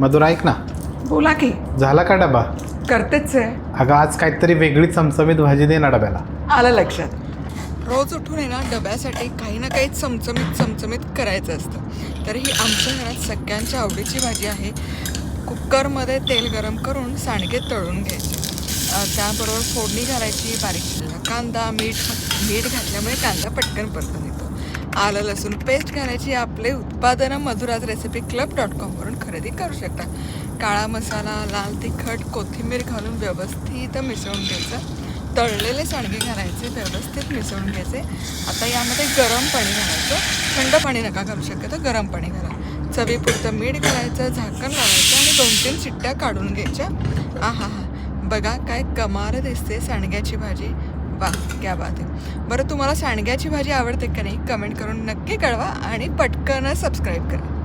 मधुर ऐक ना. बोला की. झाला का डबा? करतेच आहे. अगं आज काहीतरी वेगळी चमचमीत भाजी दे ना डब्याला. आलं लक्षात. रोज उठून आहे ना डब्यासाठी काही ना काही चमचमीत चमचमीत करायचं असतं. तर ही आमच्या घरात सगळ्यांच्या आवडीची भाजी आहे. कुकरमध्ये तेल गरम करून सांडगे तळून घ्यायचे. अ, त्याबरोबर फोडणी घालायची बारीक चिरलेला कांदा मीठ मीठ घातल्यामुळे कांदा पटकन परतून येतो. आलं लसूण पेस्ट घालायची. आपले उत्पादनं मधुराज रेसिपी क्लब डॉट कॉमवरून खरेदी करू शकता. काळा मसाला लाल तिखट कोथिंबीर घालून व्यवस्थित मिसळून घ्यायचं. तळलेले सांडगे घालायचे व्यवस्थित मिसळून घ्यायचे. आता यामध्ये गरम पाणी घालायचं. थंड पाणी नका घालू शक्यतो गरम पाणी घाला. चवीपुरतं मीठ घालायचं झाकण लावायचं आणि दोन तीन शिट्ट्या काढून घ्यायच्या. आहा हा बघा काय कमाल दिसते सांडग्याची भाजी. वा क्या बात आहे बरं तुम्हाला सांडग्याची भाजी आवडते का नाही कमेंट करून नक्की कळवा आणि पटकन सबस्क्राईब करा.